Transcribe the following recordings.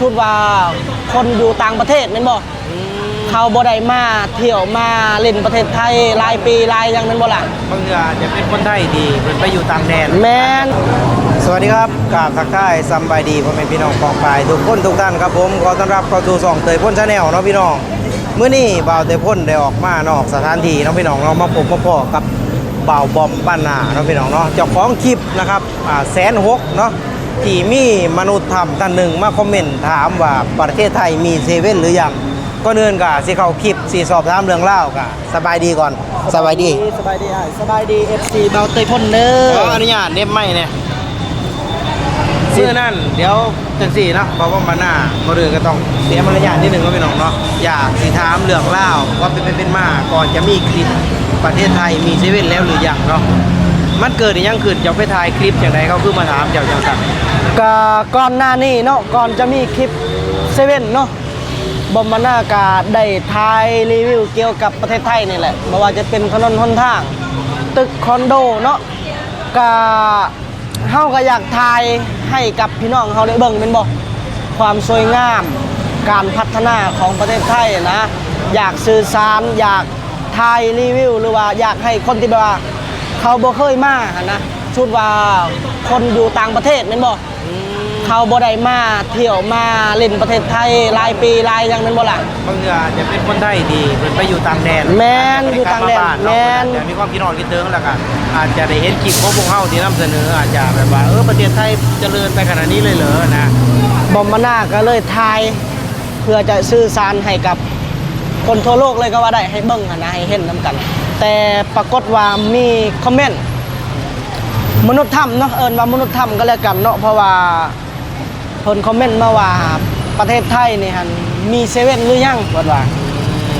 ชุดว่าคนอยู่ต่างประเทศแม่นบ่เขาบ่ได้มาเที่ยวมาเล่นประเทศไทยหลายปีหลายอยังแม่นบ่ล่ะบางเทื่อจะเป็นคนไทยดีเพิ่นไปอยู่ต่างแดนแม่นสวัสดีครับกราบทักทายซัมบายดีพ่อแม่พี่น้องกองปลายทุกคนทุกท่านครับผมขอต้อนรับเข้าสู่ช่องเตยพ่นชาแนลเนาะพี่น้องมื้อนี้บ่าวเตยพ่นได้ออกมานอกสถานที่เนาะพี่น้องเนาะมาพบมาพอกับบ่าวบอมบ้านนาเนาะพี่น้องเนาะเจ้าของคลิปนะครับอ่าแสนหกเนาะ ที่มีมนุษย์ทำท่านหนึ่งมาคอมเมนต์ถามว่าประเทศไทยมีเซเว่นหรือยังก็เนื่นกะสิเข้าคลิปสิสอบถามเรื่องเล่าวกะสบายดีก่อนสบายดีสบายดีอ้ายสบายดี FC เบาเตยพ่นเด้ขอออนุญาตเน็บไม่เนี่ยเมื่อนั่นเดี๋ยวจังสี่นะเพราะว่ามาหน้ามาเรือก็ต้องเสียมารยาทนิดหนึ่งก็พี่น้องเนาะอยากสิถามเรื่องเล่าวว่าเป็นไปเป็นมาก่อนจะมีคลิปประเทศไทยมีเซเว่นแล้วหรือยังเนาะ มันเกิดอีกยังขึ้นจะไปถ่ายคลิปอย่างไรเขาคือมาถามเจ้าจังสันก็ก่อนหน้านี้เนาะก่อนจะมีคลิปเซเว่นเนาะบอมบานากาได้ถ่ายรีวิวเกี่ยวกับประเทศไทยนี่แหละไม่ว่าจะเป็นถนนหนทาง ตึกคอนโดเนาะก็เฮาก็อยากถ่ายให้กับพี่น้องเฮาได้เบิ่งเป็นบ่ความสวยงาม การพัฒนาของประเทศไทยนะ อยากสื่อสารอยากถ่ายรีวิว หรือว่าอยากให้คนที่แบบว่า เขาบ่เคยมาหั้นนะชุดว่าคนอยู่ต่างประเทศแม่นบ่เขาบ่ได้มาเที่ยวมาเล่นประเทศไทยหลายปีหลายอยังแม่นบ่ล่ะ บางเทื่อจะเป็นคนไทยดีเพิ่นไปอยู่ต่างแดนแม่นอยู่ต่างแดนบ้เนาะแม่นอาจจะมีความคิดอ่อนคิดเติงแล้วก็อาจจะได้เห็นคลิปของพวกเฮาที่นำเสนออาจจะแบบว่าเออประเทศไทยเจริญไปขนาดนี้เลยเหรอนะ บอมมานาก็เลยทาย เพื่อจะสื่อสารให้กับ คนทั่วโลกเลยก็ว่าได้ให้เบิ่งหั้นนะให้เห็นนํกัน แต่ปรากฏว่ามีคอมเมนต์มนุษย์ถ้ำเนาะเอิ้นว่ามนุษย์ถ้ำก็แล้วกันเนาะเพราะว่าเพิ่นคอมเมนต์มาว่าประเทศไทยนี่หันมีเซเว่นหรือยังเพิ่นว่า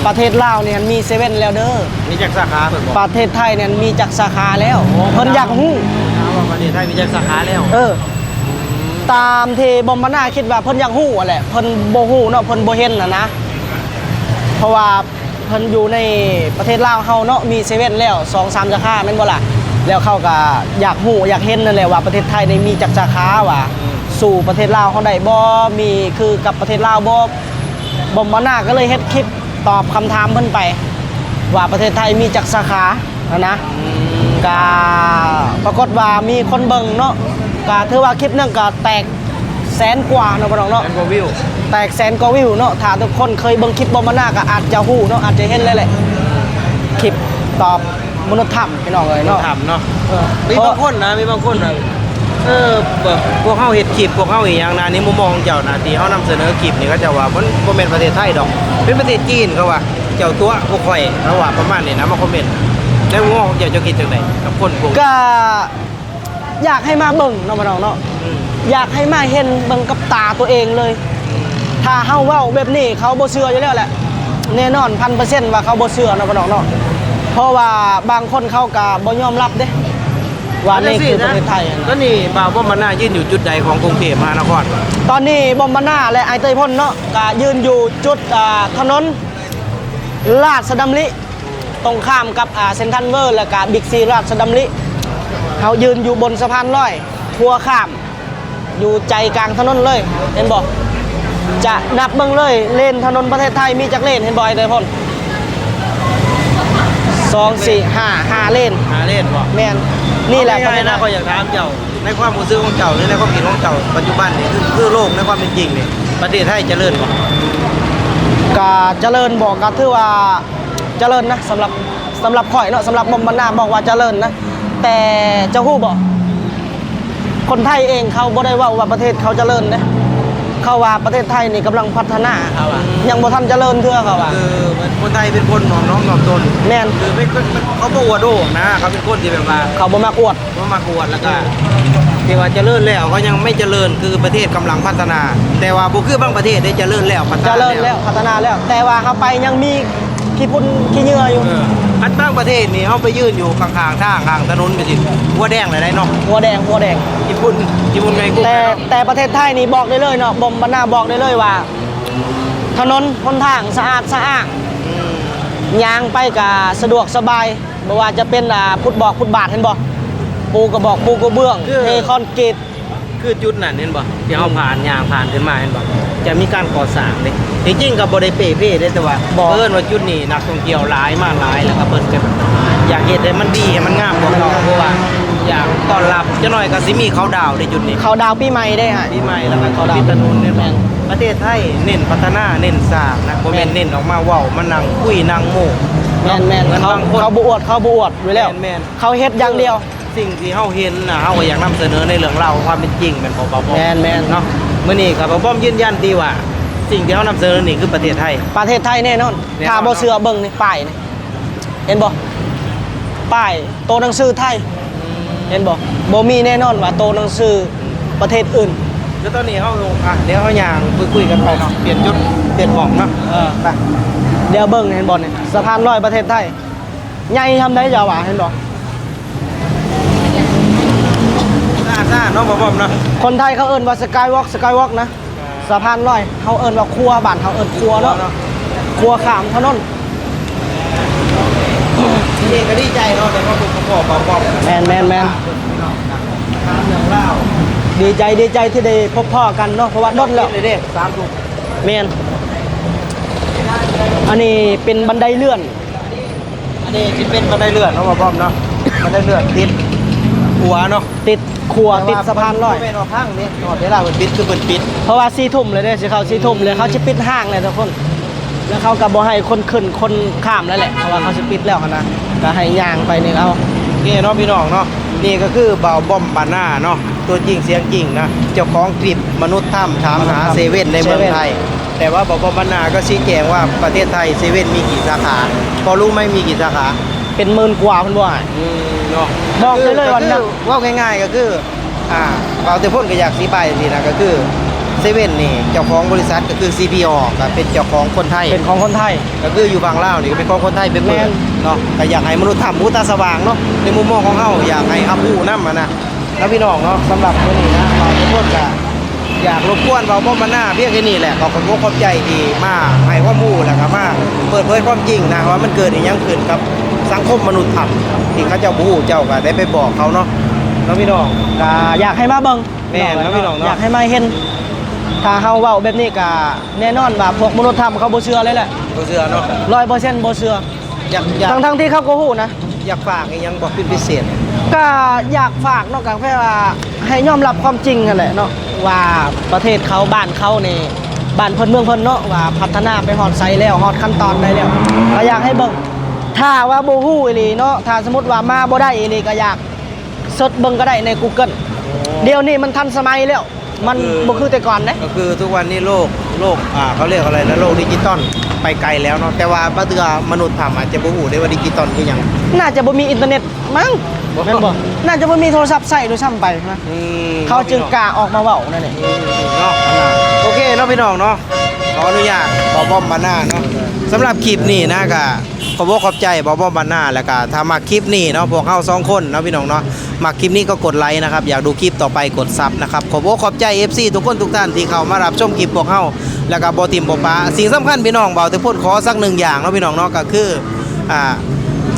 ประเทศลาวนี่หันมีเซเว่นแล้วเด้อมีจักสาขาเพิ่นบอกประเทศไทยเนี่ยมีจักสาขาแล้วเพิ่นอยากฮู้ถามว่าประเทศไทยมีจักสาขาแล้ว เออ ตามที่บอมบานาคิดว่าเพิ่นอยากฮู้อะแหละเพิ่นบ่ฮู้เนาะเพิ่นบ่เห็นน่ะนะ เพราะว่าเพิ่นอยู่ในประเทศลาวเฮาเนาะมีเซเว่นแล้ว2 3สาขาแม่นบ่ล่ะแล้วเขาก็อยากฮู้อยากเห็นนั่นแหละว่าประเทศไทยได้มีจักสาขาว่าสู่ประเทศลาวเฮาได้บ่มีคือกับประเทศลาวบ่บอมบานาก็เลยเฮ็ดคลิปตอบคำถามเพิ่นไป ว่าประเทศไทยมีจักสาขานะนะกาปรากฏว่ามีคนเบิ่งเนาะกาถือว่าคลิปนึงก็แตก แสนกว่าเนาะพี่น้องเนาะ แอนโกวิวแตกแสนกว่าวิวเนาะถ้าทุกคนเคยเบิ่งคลิปบอมมานาก็อาจจะฮู้เนาะอาจจะเห็นเลยแหละ คลิปตอบมนุษย์ถ้ำพี่น้องเลยเนาะทำเนาะ เออมีบางคนนะมีบางคนนะเออแบบพวกเฮาเฮ็ดคลิปพวกเฮาอีหยังนะนี่มุมมองของเจ้านะที่เฮานำเสนอคลิปนี่ก็จะว่ามันบ่แม่นประเทศไทยดอก เป็นประเทศจีนเขาว่าเจ้าตัวพวกข่อยเขาว่าประมาณนี้นะมาคอมเมนต์ในมุมมองของเจ้าเจ้าคิดจังไดกับคนพวกนี้ก็อยากให้มาเบิ่งเนาะพี่น้องเนาะ อืมอยากให้มาเห็นเบิ่งกับตาตัวเองเลย ถ้าเฮาเว้าแบบนี้เขาบ่เชื่ออยู่แล้วแหละแน่นอน1,000%ว่าเขาบ่เชื่อเนาะพี่น้องเนาะเพราะว่าบางคนเขาก็บ่ยอมรับเด้ว่านี่คือประเทศไทยอะนะก็นี่บ่าวบ่มาน่ายืนอยู่จุดใดของกรุงเทพมหานครตอนนี้บอมบาน่าและไอเตยพ่นเนาะก็ยืนอยู่จุดอ่าถนนลาดสะดำลิตรงข้ามกับอ่าเซนทันเวอร์และกับบิ๊กซีลาดสะดำลิเขายืนอยู่บนสะพานลอยทัวข้าม อยู่ใจกลางถนนเลย เห็นบอกจะนับเบิ่งเลย เลนถนนประเทศไทยมีจักเลนเห็นบอยเตยพ่นสองสี่ห้าห้าเลนหาเล่นบ่แมนนี่แหละประง่าเทยศๆนะไทก็ยอยากถามเจ้า ในความรู้สึกของเจ้าหรือในความคิดของเจ้าปัจจุบันนี่คือคือโลกในความเป็นจริงนี่ประเทศไทยเจริญบ่ก็เจริญบอกก็ถือว่าเจริญนะสำหรับสำหรับข่อยเนาะสำหรับบอมบานาบอกว่าเจริญนะ แต่เจ้าฮู้บอก คนไทยเองเขาบ่ได้เว่าว่าประเทศเขาเจริญนะเขาว่าประเทศไทยนี่กำลังพัฒนาเขาว่ายังบ่ทันเจริญเทื่อเขาว่า คือคนไทยเป็นคนหนอมน้อมถ่อมตนแม่น คือไม่เขาบ่อวดโอ้นะเขาเป็นคนที่แบบว่าเขาบ่มักอวดบ่มากอวดแล้วก็ที่ว่าเจริญแล้วก็ยังไม่เจริญคือประเทศกำลังพัฒนา แต่ว่าบ่คือบางประเทศได้เจริญแล้วพัฒเจนาริญแล้วพัฒนาแล้ว แต่ว่าเขาไปยังมี ขี้พุ่นขี้เหงื่ออยู่เอออันบางประเทศนี่เฮาไปยืนอยู่ข้างๆทางข้างถนนไปสิหัวแดงเลยได้เนาะหัวแดงหัวแดง ญี่ปุ่นญี่ปุ่นไงกูแต่แต่ประเทศไทยนี่บอกได้เลยเนาะบอมบานาบอกได้เลยว่า ถนนหนทางสะอาดสะอ้างอืมยางไปก็สะดวกสบายบ่ว่าจะเป็นอ่าพุทธบอกพุทธบาทเห็นบ่ปูกระบอกปูกระเบื้องเทคอนกรีต คือจุดนั้นเห็นบ่ที่เฮาผ่านยางผ่านขึ้นมาเห็นบ่จะมีการก่อสร้างเด้จริงๆก็บ่ได้เป้เป้เด้แต่ว่าบ่เอิ้นว่าจุดนี้นักท่องเที่ยวหลายมากหลายแล้วก็เพิ่นก็อยากเฮ็ดให้มันดีให้มันงามกว่าเก่าเพราะว่าอยากต้อนรับจะหน่อยก็สิมีเขาดาวในจุดนี้เขาดาวปีใหม่ได้ฮะปีใหม่แล้วก็เขาดาวปิดถนนเนี่ยแม่นประเทศไทยเน้นพัฒนาเน้นสร้างนะบ่แม่นเน้นออกมาเว้ามานั่งคุยนั่งโม้แม่นแม่นหอนเขาบางคนเขาบอวดเขาบอวดไว้แล้วแม่นเขาเฮ็ดอย่างเดียว สิ่งที่เฮาเห็นน่ะเฮาก็อยากนำเสนอในเรื่องราวของความเป็นจริงแม่นบ่บ่บ่แม่นแม่นเนาะมื้อนี้ก็บ่บ่ยืนยันดีว่า สิ่งที่เฮานำเสนอนี่คือประเทศไทย ประเทศไทยแน่นอนแน่นอน ถ้าบ่เชื่อเบิ่งนี่ป้ายนี่เห็นบ่ป้ายโตหนังสือไทย เห็นบ่บ่มีแน่นอนว่าโตหนังสือประเทศอื่น คือตอนนี้เฮาลงอะเดี๋ยวเฮาย่างคุยๆกันไปเนาะเปลี่ยนจุดเปลี่ยนหม่องเนาะเออ ไปเดี๋ยวเบิ่งเห็นบ่นี่สะพานลอยประเทศไทยใหญ่ทำได้จะว่าเห็นบ่ ซ่าๆเนาะบ่บ่เนาะคนไทยเขาเอิ้นว่าสกายวอล์กสกายวอล์กนะสะพานลอยเขาเอิ้นว่าครัวบ้านเขาเอิ้นครัวเนาะครัวขามถนนนี่ก็ดีใจเนาะแต่ว่าผมก็บอกบอกแมนแมนแมนถามเรื่องราดีใจดีใจที่ได้พบพ่อกันเนาะเพราะว่าดดแล้วเด้สามถุงแมนอันนี้เป็นบันไดเลื่อน อันนี้สิเป็นบันไดเลื่อนเนาะบ่บ่เนาะบันไดเลื่อนติด หัวเนาะติดครัวติดสะพานลอยไม่นอนทางนี่นอนเวลาเปิดปิดคือเปิดปิด เพราะว่าซีทุ่มเลยเด้สิเขาซีทุ่มเลยเขาจะปิดห้างเลยทุกคน แล้วเขากับบ่ให้คนขึ้นคนข้ามแล้วแหละเพราะว่าเขาจะปิดแล้วนะก็ให้ย่างไปนี่เอานี่เนาะพี่น้องเนาะนี่ก็คือเบาบอมบาน่าเนาะตัวจริงเสียงจริงนะเจ้าของคลิปมนุษย์ถ้ำถามหาเซเว่นในเมืองไทย แต่ว่าเบาบอมบาน่าก็ชี้แจงว่าประเทศไทยเซเว่นมีกี่สาขาพอรู้ไหมมีกี่สาขา เป็นหมื่นกว่าเพิ่นว่าให้อืมเนาะบอกได้เลยว่านะว่าง่ายๆก็คือ อ่าเบาแต่พ่นก็อยากสีไปสินะก็คือเซเว่นนี่เจ้าของบริษัทก็คือ CPO ก็เป็นเจ้าของคนไทย เป็นของคนไทย ก็คืออยู่ฝั่งลาวนี่ก็เป็นของคนไทยเป็นเปิดแม่นเนาะก็อยากให้มนุษย์ทำมุตาสว่างเนาะในมุมมองของเฮาอยากให้อัพผู้นำมานะแล้วพี่น้องเนาะสำหรับมื้อนี้นะเราทุกคนก็อยากรบกวนเบาบ่มาหน้าเพียงแค่นี้แหละขอบคุณขอบใจที่มาให้ความรู้แล้วก็มาเปิดเผยความจริงนะว่ามันเกิดอีหยังขึ้นกับ สังคมมนุษย์ทำที่เขาเจ้าบ่ฮู้เจ้าก็ได้ไปบอกเขาเนาะแล้วพี่น้องก็อยากให้มาเบิ่งแม่นครับพี่น้องเนาะอยากให้มาเห็นถ้าเฮาเว้าแบบนี้ก็แน่นอนว่าพวกมนุษย์ธรรมเขาบ่เชื่อเลยแหละบ่เชื่อเนาะ100%บ่เชื่ออยากอยากทั้งๆที่เขาก็ฮู้นะอยากฝากอีหยังบอกเป็นพิเศษ ก็อยากฝากเนาะก็แค่ว่าให้ยอมรับความจริงนั่นแหละเนาะว่าประเทศเขาบ้านเขานี่บ้านเพิ่นเมืองเพิ่นเนาะว่าพัฒนาไปฮอดไซแล้วฮอดขั้นตอนได้แล้วก็อยากให้เบิ่ง ถ้าว่าบ่ฮู้อีหลีเนาะถ้าสมมุติว่ามาบ่ได้อีหลีก็อยากเสิร์ชเบิ่งก็ได้ใน Google เดี๋ยวนี้มันทันสมัยแล้ว มันบ่คือแต่ก่อนนะก็คือทุกวันนี้โลกโลกอ่าเขาเรียกอะไรนะโลกดิจิตอลไปไกลแล้วเนาะแต่ว่าบางเทื่อมนุษย์ทำอาจจะบ่ฮู้ได้ว่าดิจิตอลคือหยังน่าจะบ่มีอินเทอร์เน็ตมั้งบ่แม่นบ่น่าจะบ่มีโทรศัพท์ใช้ด้วยซ้ำไปนะอืมเขาจึงกล้าออกมาเว้านั่นเองเนาะโอเคเนาะพี่น้องเนาะขออนุญาตบอบอมบาน่าเนาะ สำหรับคลิปนี้นะก็ขอบอกขอบใจบอบบาน่าแล้วก็ถ้ามาคลิปนี้เนาะพวกเฮาสองคนเนาะพี่น้องเนาะมาคลิปนี้ก็กดไลค์นะครับอยากดูคลิปต่อไปกดซับนะครับขอบอกขอบใจ FC ทุกคนทุกท่านที่เข้ามารับชมคลิปพวกเฮาแล้วก็บ่ติมบ่ปาสิ่งสำคัญพี่น้องเบาแต่พูดขอสักหนึ่งอย่างเนาะพี่น้องเนาะก็คืออ่า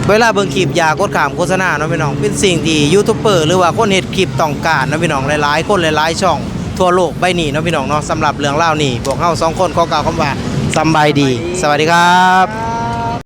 เวลาเบิ่งคลิปอย่ากดขามโฆษณาเนาะพี่น้องเป็นสิ่งที่ยูทูบเบอร์หรือว่าคนเฮ็ดคลิปต้องการเนาะพี่น้องหลายๆคนหลายๆช่องทั่วโลกใบนี้เนาะพี่น้องเนาะสำหรับเรื่องเล่านี่พวกเฮาสองคนขอกล่าวคำว่า สำบายดี สวัสดีครับ